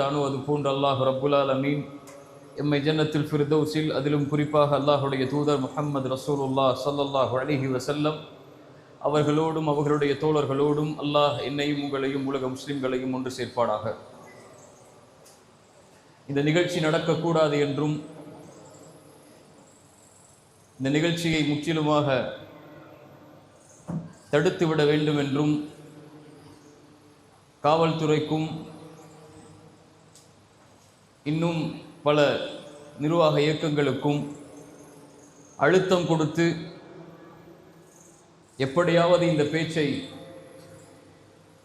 படைத்தானோ அது போன்று அல்லாஹ் ரப்புல் அமீன் எம்மை ஜன்னத்தில் ஃபிர்தௌசில் அதிலும் குறிப்பாக அல்லாஹுடைய தூதர் முஹம்மது ரசூலுல்லா சல்லல்லாஹ் அலிஹி வசல்லம் அவர்களோடும் அவர்களுடைய தோழர்களோடும் அல்லாஹ் என்னையும் உங்களையும் உலக முஸ்லிம்களையும் ஒன்று சேர்ப்பாடாக இந்த நிகழ்ச்சி நடக்கக்கூடாது என்றும் இந்த நிகழ்ச்சியை முற்றிலுமாக தடுத்துவிட வேண்டும் என்றும் காவல்துறைக்கும் இன்னும் பல நிர்வாக இயக்கங்களுக்கும் அழுத்தம் கொடுத்து எப்படியாவது இந்த பேச்சை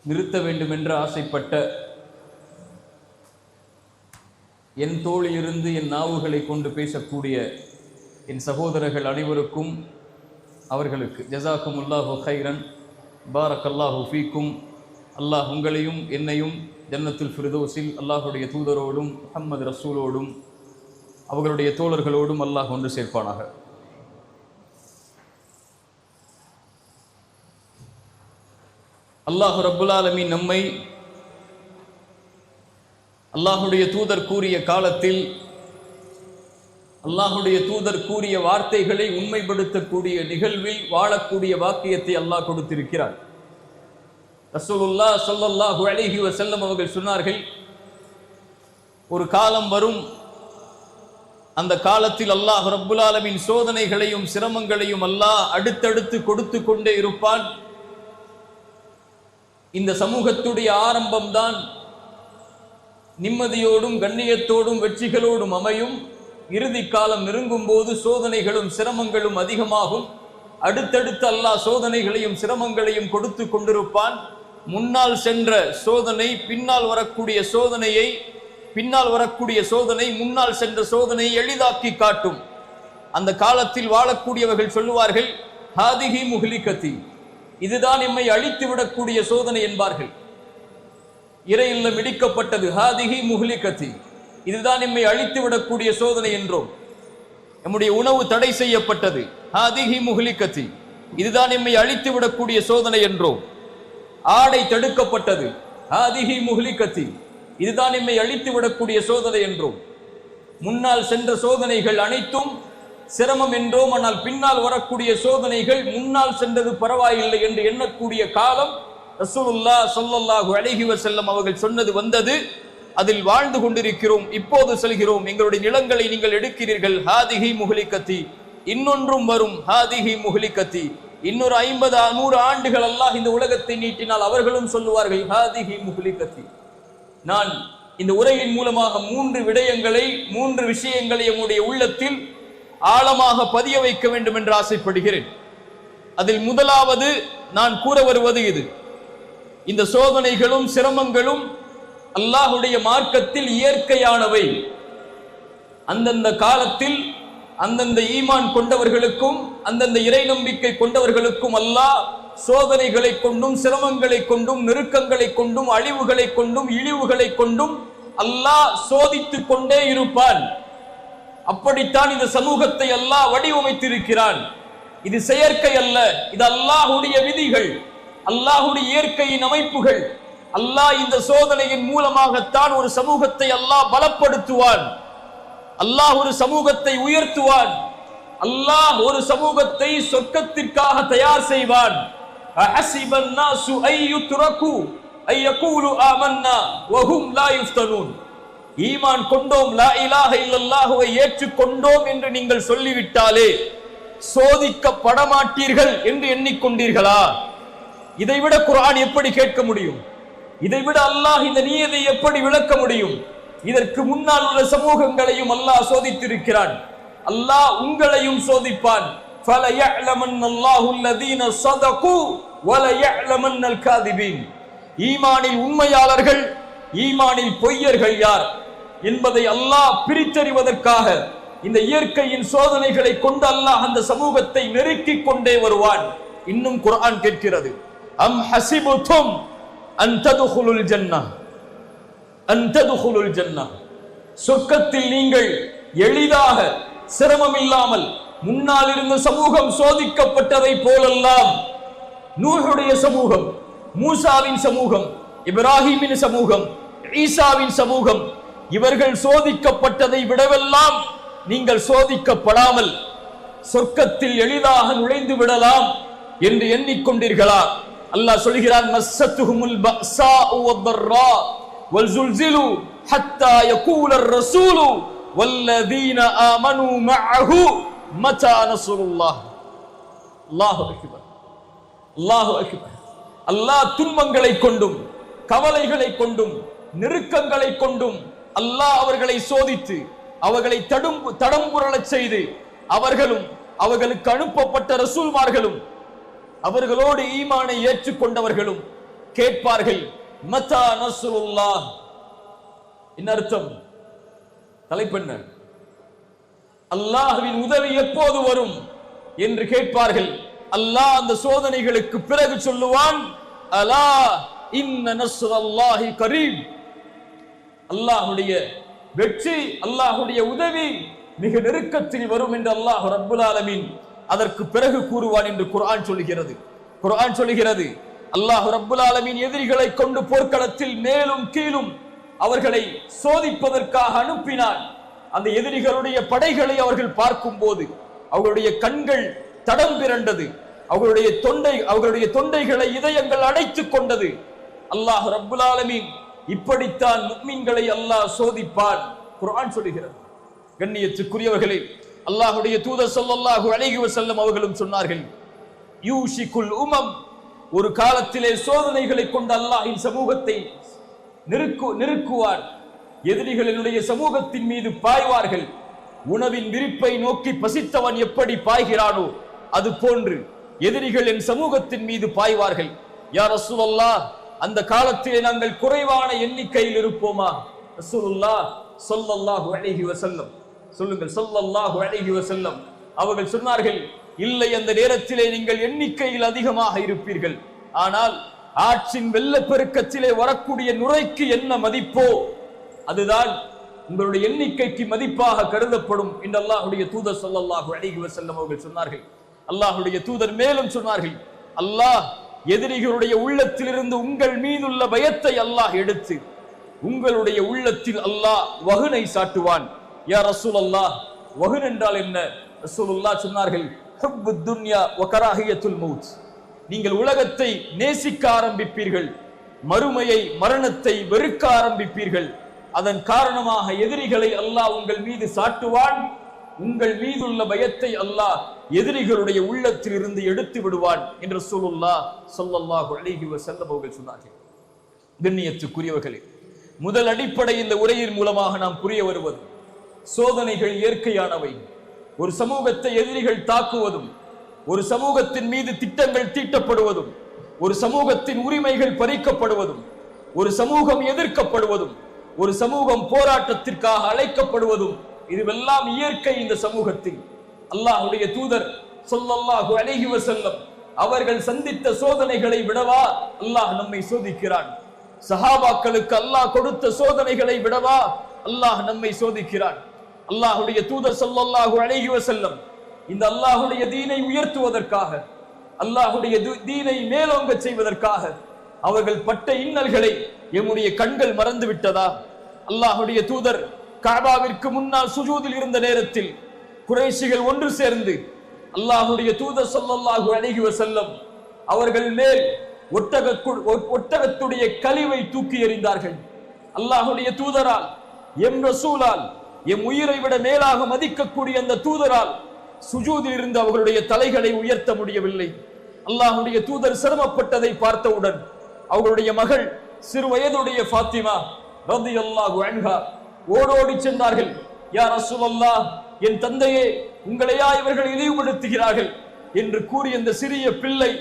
நிறுத்த வேண்டும் என்று ஆசைப்பட்ட என் தோளிலிருந்து என் நாவுகளை கொண்டு பேசக்கூடிய என் சகோதரர்கள் அனைவருக்கும் அவர்களுக்கு ஜசாக்கும் உல்லாஹு ஹைரன் பாரக் அல்லாஹு ஃபீக்கும் அல்லாஹ் உங்களையும் என்னையும் ஜன்னத்துல் ஃபிர்தோஸில் அல்லாஹுடைய தூதரோடும் முஹம்மது ரசூலோடும் அவர்களுடைய தோழர்களோடும் அல்லாஹ் ஒன்று சேர்ப்பானாக. அல்லாஹு ரப்புல் நம்மை அல்லாஹுடைய தூதர் கூறிய காலத்தில் அல்லாஹுடைய தூதர் கூறிய வார்த்தைகளை உண்மைப்படுத்தக்கூடிய நிகழ்வில் வாழக்கூடிய வாக்கியத்தை அல்லாஹ் கொடுத்திருக்கிறார். ரசூலுல்லா ஸல்லல்லாஹு அலைஹி வசல்லம் அவர்கள் சொன்னார்கள் ஒரு காலம் வரும் அந்த காலத்தில் அல்லாஹ் ரப்புலாலமின் சோதனைகளையும் சிரமங்களையும் அல்லாஹ் அடுத்தடுத்து கொடுத்து கொண்டே இருப்பான். இந்த சமூகத்துடைய ஆரம்பம்தான் நிம்மதியோடும் கண்ணியத்தோடும் வெற்றிகளோடும் அமையும். இறுதி காலம் நெருங்கும் போது சோதனைகளும் சிரமங்களும் அதிகமாகும். அடுத்தடுத்து அல்லாஹ் சோதனைகளையும் சிரமங்களையும் கொடுத்து கொண்டிருப்பான். முன்னால் சென்ற சோதனை பின்னால் வரக்கூடிய சோதனையை பின்னால் வரக்கூடிய சோதனை முன்னால் சென்ற சோதனையை எளிதாக்கி காட்டும். அந்த காலத்தில் வாழக்கூடியவர்கள் சொல்லுவார்கள் ஹாதிகி முஹ்லிகத்தி இதுதான் எம்மை அழித்து விடக்கூடிய சோதனை என்பார்கள். இறையில் இல்லம் இடிக்கப்பட்டது ஹாதிஹி முஹ்லிகதி. இதுதான் எம்மை அழித்து விடக்கூடிய சோதனை என்றோம். நம்முடைய உணவு தடை செய்யப்பட்டது ஹாதிகி முஹ்லிகத்தி இதுதான் எம்மை அழித்து விடக்கூடிய சோதனை என்றோம். ஆடை தடுக்கப்பட்டது. ஹாதிஹி முஹ்லிகதி இதுதான் இம்மை அழித்து விடக்கூடிய சோதனை என்றோம். முன்னால் சென்ற சோதனைகள் அனைத்தும் சிரமம் என்றோம் ஆனால் பின்னால் வரக்கூடிய சோதனைகள் முன்னால் சென்றது பரவாயில்லை என்று எண்ணக்கூடிய காலம் ரசூலுல்லா சொல்லல்லாஹு அழகி செல்லம் அவர்கள் சொன்னது வந்தது. அதில் வாழ்ந்து கொண்டிருக்கிறோம் இப்போது செல்கிறோம். எங்களுடைய நிலங்களை நீங்கள் எடுக்கிறீர்கள். ஹாதிஹி முஹ்லிகத்தி. இன்னொன்றும் வரும். ஹாதிஹி முஹ்லிகத்தி. இன்னொரு ஐம்பது நூறு ஆண்டுகள் அல்லாஹ் இந்த உலகத்தை நீட்டினால் அவர்களும் சொல்லுவார்கள் ஹாதிஹி முஹ்லிகத்தி. நான் இந்த உரையின் மூலமாக மூன்று விடயங்களை மூன்று விஷயங்களை என்னுடைய உள்ளத்தில் ஆழமாக பதிய வைக்க வேண்டும் என்று ஆசைப்படுகிறேன். அதில் முதலாவது நான் கூற வருவது இது. இந்த சோதனைகளும் சிரமங்களும் அல்லாஹுடைய மார்க்கத்தில் இயற்கையானவை. அந்தந்த காலத்தில் அந்தந்த ஈமான் கொண்டவர்களுக்கும் அந்தந்த இறை நம்பிக்கை கொண்டவர்களுக்கும் அல்லாஹ் சோதனைகளை கொண்டும் சிரமங்களை கொண்டும் நெருக்கங்களை கொண்டும் அழிவுகளை கொண்டும் இழிவுகளை கொண்டும் அல்லாஹ் சோதித்துக் கொண்டே இருப்பான். அப்படித்தான் இந்த சமூகத்தை அல்லாஹ் வடிவமைத்திருக்கிறான். இது செயற்கை அல்ல இது அல்லாஹுடைய விதிகள் அல்லாஹுடைய இயற்கையின் அமைப்புகள். அல்லாஹ் இந்த சோதனையின் மூலமாகத்தான் ஒரு சமூகத்தை அல்லாஹ் பலப்படுத்துவான். அல்லாஹ் ஒரு சமூகத்தை உயர்த்துவான். அல்லாஹ் ஒரு சமூகத்தை சொர்க்கத்திற்காக தயார் செய்வான். ஈமான் கொண்டோம் லா இலாஹ இல்லல்லாஹுவை ஏற்றுக்கொண்டோம் என்று நீங்கள் சொல்லிவிட்டாலே சோதிக்கப்பட மாட்டீர்கள் என்று எண்ணிக்கொண்டீர்களா? இதைவிட குரான் எப்படி கேட்க முடியும்? இதைவிட அல்லாஹ் இந்த நீயத்தை எப்படி விளக்க முடியும்? இதற்கு முன்னால் உள்ள சமூகங்களையும் அல்லாஹ் சோதித்திருக்கிறான். அல்லாஹ் உங்களையும் சோதிப்பான். ஈமானில் உண்மையாளர்கள் ஈமானில் பொய்யர்கள் யார் என்பதை அல்லாஹ் பிரித்தறிவதற்காக இந்த இயற்கையின் சோதனைகளை கொண்டு அல்லாஹ் அந்த சமூகத்தை நெருக்கிக் கொண்டே வருவான். இன்னும் குரான் கேட்கிறது. அம் ஹசிபுத்தும் அன் ததுகுலுல் ஜன்னா அன் ததுகுலுல் சொர்க்கத்தில் நீங்கள் எளிதாக சிரமம் இல்லாமல் முன்னால் இருந்த சமூகம் சோதிக்கப்பட்டதை போலெல்லாம் நூஹுடைய சமூகம் மூசாவின் சமூகம் இப்ராஹிமின் சமூகம் ஈசாவின் சமூகம் இவர்கள் சோதிக்கப்பட்டதை விடவெல்லாம் நீங்கள் சோதிக்கப்படாமல் சொர்க்கத்தில் எளிதாக நுழைந்து விடலாம் என்று எண்ணிக்கொண்டீர்களா? அல்லாஹ் சொல்கிறான் மஸ்ஸத்துஹுமுல் பஸாஉ வத்தர்ரா வல்சுல்சிலு ஹத்தா யகூலர் ரசூலு வல்லதீன ஆமனு மஅஹு மதா நஸ்ருல்லாஹ் அல்லாஹு அக்பர் அல்லாஹு அக்பர் அல்லாஹ் துன்பங்களை கொண்டும் கவலைகளை கொண்டும் நெருக்கங்களை கொண்டும் அல்லாஹ் அவர்களை சோதித்து அவர்களை தடும் தடம்புரளச் செய்து அவர்களும் அவர்களுக்கு அனுப்பப்பட்ட ரசூல்மார்களும் அவர்களோடு ஈமானை ஏற்றுக்கொண்டவர்களும் கேட்பார்கள். மத்தா நஸ்ருல்லாஹ். என்ன அர்த்தம்? தலைப்பெண்ண அல்லாஹ்வின் உதவி எப்போது வரும் என்று கேட்பார்கள். அல்லாஹ் அந்த சோதனைகளுக்கு பிறகு சொல்லுவான் அலா இன்ன நஸ்ரல்லாஹி கரீம். அல்லாஹுடைய வெற்றி அல்லாஹுடைய உதவி மிக நெருக்கத்தில் வரும் என்று அல்லாஹ் ரப்புல் ஆலமீன் அதற்கு பிறகு கூறுவான் என்று குர்ஆன் சொல்கிறது குர்ஆன் சொல்கிறது அல்லாஹு ரப்புல் ஆலமின் எதிரிகளை கொண்டு போர்க்களத்தில் மேலும் கீழும் அவர்களை சோதிப்பதற்காக அனுப்பினான். அந்த எதிரிகளுடைய படைகளை அவர்கள் பார்க்கும் போது அவர்களுடைய கண்கள் தடம் பிறண்டது அவர்களுடைய தொண்டை அவர்களுடைய தொண்டைகளை இதயங்கள் அடைத்துக் கொண்டது. அல்லாஹ் ரப்புல் ஆலமீன் இப்படித்தான் முக்மீன்களை அல்லாஹ் சோதிப்பான். குரான் சொல்லுகிறது. கண்ணியத்துக்குரியவர்களே அல்லாஹுடைய தூதர் சொல்லல்லாஹு அலைஹி செல்லும் அவர்களும் சொன்னார்கள் யூஷிக்குல் உமம் ஒரு காலத்திலே சோதனைகளை கொண்டு அல்லாஹின் சமூகத்தை நெருக்கு நெருக்குவான் எதிரிகளினுடைய சமூகத்தின் மீது பாய்வார்கள். உணவின் விரிப்பை நோக்கி பசித்தவன் எப்படி பாய்கிறானோ அது போன்று எதிரிகள் என் சமூகத்தின் மீது பாய்வார்கள். யார் ரசூலல்லாஹ் அந்த காலத்திலே நாங்கள் குறைவான எண்ணிக்கையில் இருப்போமா? ரசூலுல்லா சொல்லல்லாஹு அலைஹி வஸல்லம். சொல்லுங்கள் சொல்லல்லாஹு அலைஹி வஸல்லம். அவர்கள் சொன்னார்கள் இல்லை அந்த நேரத்திலே நீங்கள் எண்ணிக்கையில் அதிகமாக இருப்பீர்கள். ஆனால் ஆற்றின் வெள்ளப்பெருக்கத்திலே வரக்கூடிய நுரைக்கு என்ன மதிப்போ அதுதான் உங்களுடைய எண்ணிக்கைக்கு மதிப்பாக கருதப்படும் என்று அல்லாஹுடைய தூதர் சொல்லல்லாஹு அழகி வசல்லம் அவர்கள் சொன்னார்கள். அல்லாஹுடைய தூதர் மேலும் சொன்னார்கள் அல்லாஹ் எதிரிகளுடைய உள்ளத்திலிருந்து உங்கள் மீதுள்ள பயத்தை அல்லாஹ் எடுத்து உங்களுடைய உள்ளத்தில் அல்லாஹ் வகுனை சாட்டுவான். யா ரசூல் அல்லாஹ் வகுன் என்றால் என்ன? ரசூல் சொன்னார்கள் துன்யா ஒகராகியத்துல் கராஹியத்துல் மௌத். நீங்கள் உலகத்தை நேசிக்க ஆரம்பிப்பீர்கள். மறுமையை மரணத்தை வெறுக்க ஆரம்பிப்பீர்கள். அதன் காரணமாக எதிரிகளை அல்லாஹ் உங்கள் மீது சாட்டுவான். உங்கள் மீதுள்ள பயத்தை அல்லாஹ் எதிரிகளுடைய உள்ளத்தில் இருந்து எடுத்து விடுவான் என்று சொல்லுல்லா சொல்லல்லாஹு அழகி வஸல்லம் அவர்கள் சொன்னார்கள். கண்ணியத்துக்குரியவர்களே முதல் அடிப்படை இந்த உரையின் மூலமாக நாம் புரிய வருவது சோதனைகள் இயற்கையானவை. ஒரு சமூகத்தை எதிரிகள் தாக்குவதும் ஒரு சமூகத்தின் மீது திட்டங்கள் தீட்டப்படுவதும் ஒரு சமூகத்தின் உரிமைகள் பறிக்கப்படுவதும் ஒரு சமூகம் எதிர்க்கப்படுவதும் ஒரு சமூகம் போராட்டத்திற்காக அழைக்கப்படுவதும் இதுவெல்லாம் இயற்கை இந்த சமூகத்தில். அல்லாஹுடைய தூதர் சொல்லல்லாஹு அலைஹி வஸல்லம் அவர்கள் சந்தித்த சோதனைகளை விடவா அல்லாஹ் நம்மை சோதிக்கிறான்? சஹாபாக்களுக்கு அல்லாஹ் கொடுத்த சோதனைகளை விடவா அல்லாஹ் நம்மை சோதிக்கிறான்? அல்லாஹுடைய தூதர் ஸல்லல்லாஹு அழகி வசல்லம் இந்த அல்லாஹுடைய தீனை உயர்த்துவதற்காக அல்லாஹுடைய தீனை மேலோங்க செய்வதற்காக அவர்கள் பட்ட இன்னல்களை எம்முடைய கண்கள் மறந்து விட்டதா? அல்லாஹுடைய தூதர் காபாவிற்கு முன்னால் சுஜூதில் இருந்த நேரத்தில் குறைஷிகள் ஒன்று சேர்ந்து அல்லாஹுடைய தூதர் சொல்லல்லாஹு அழகி வசல்லம் அவர்கள் மேல் ஒட்டக ஒட்டகத்துடைய கழிவை தூக்கி எறிந்தார்கள். அல்லாஹுடைய தூதரால் எம் ரசூலால் எம் உயிரை விட மேலாக மதிக்கக்கூடிய அந்த தூதரால் சுஜூதில் இருந்து அவர்களுடைய தலைகளை உயர்த்த முடியவில்லை. அல்லாஹுடைய தூதர் சிரமப்பட்டதை பார்த்தவுடன் அவர்களுடைய மகள் சிறு வயதுடைய ஃபாத்திமா அல்லாஹ் அன்ஹா ஓடோடி சென்றார்கள். யா அல்லாஹ் என் தந்தையே உங்களையா இவர்கள் இழிவுபடுத்துகிறார்கள்? என்று கூறி அந்த சிறிய பிள்ளை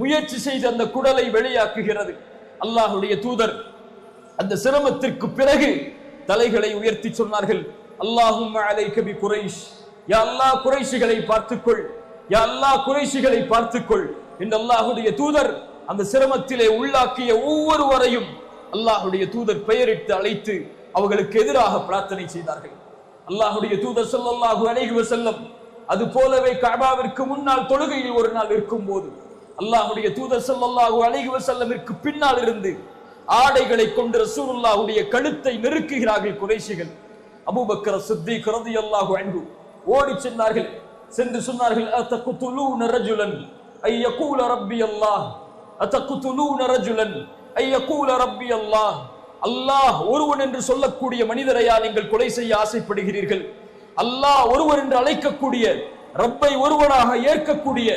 முயற்சி செய்து அந்த குடலை வெளியாக்குகிறது. அல்லாஹுடைய தூதர் அந்த சிரமத்திற்கு பிறகு தலைகளை உயர்த்தி சொன்னார்கள். அல்லாஹும் அலைக்க குறைஷ். யா அல்லாஹ் குறைஷிகளை பார்த்துக்கொள். யா அல்லாஹ் குறைஷிகளை பார்த்துக்கொள். என்று அல்லாஹுடைய தூதர் அந்த சிரமத்திலே உள்ளாக்கிய ஒவ்வொருவரையும் அல்லாஹ்வுடைய தூதர் பெயரிட்டு அழைத்து அவர்களுக்கு எதிராக பிரார்த்தனை செய்தார்கள். அல்லாஹ்வுடைய தூதர் சொல்லல்லாஹு அலைஹி செல்லம் அது போலவே கபாவிற்கு முன்னால் தொழுகையில் ஒரு நாள் இருக்கும் போது அல்லாஹ்வுடைய தூதர் சொல்லல்லாஹு அலைஹி செல்லமிற்கு பின்னால் இருந்து ஆடைகளை கொண்டு ரசூலுல்லாஹுடைய கழுத்தை நெருக்குகிறார்கள் குறைஷிகள். அபூபக்கர் சித்திக் ரலியல்லாஹு அன்பு ஓடி சென்றார்கள். சென்று சொன்னார்கள் அத்தகுத்துலூன ரஜுலன் ஐய யகூல ரப்பி அல்லாஹ் அத்தகுத்துலூன ரஜுலன் ஐ கூல ரப்பி அல்லாஹ். அல்லாஹ் ஒருவன் என்று சொல்லக்கூடிய மனிதரையா நீங்கள் கொலை செய்ய ஆசைப்படுகிறீர்கள்? அல்லாஹ் ஒருவர் என்று அழைக்கக்கூடிய ரப்பை ஒருவனாக ஏற்கக்கூடிய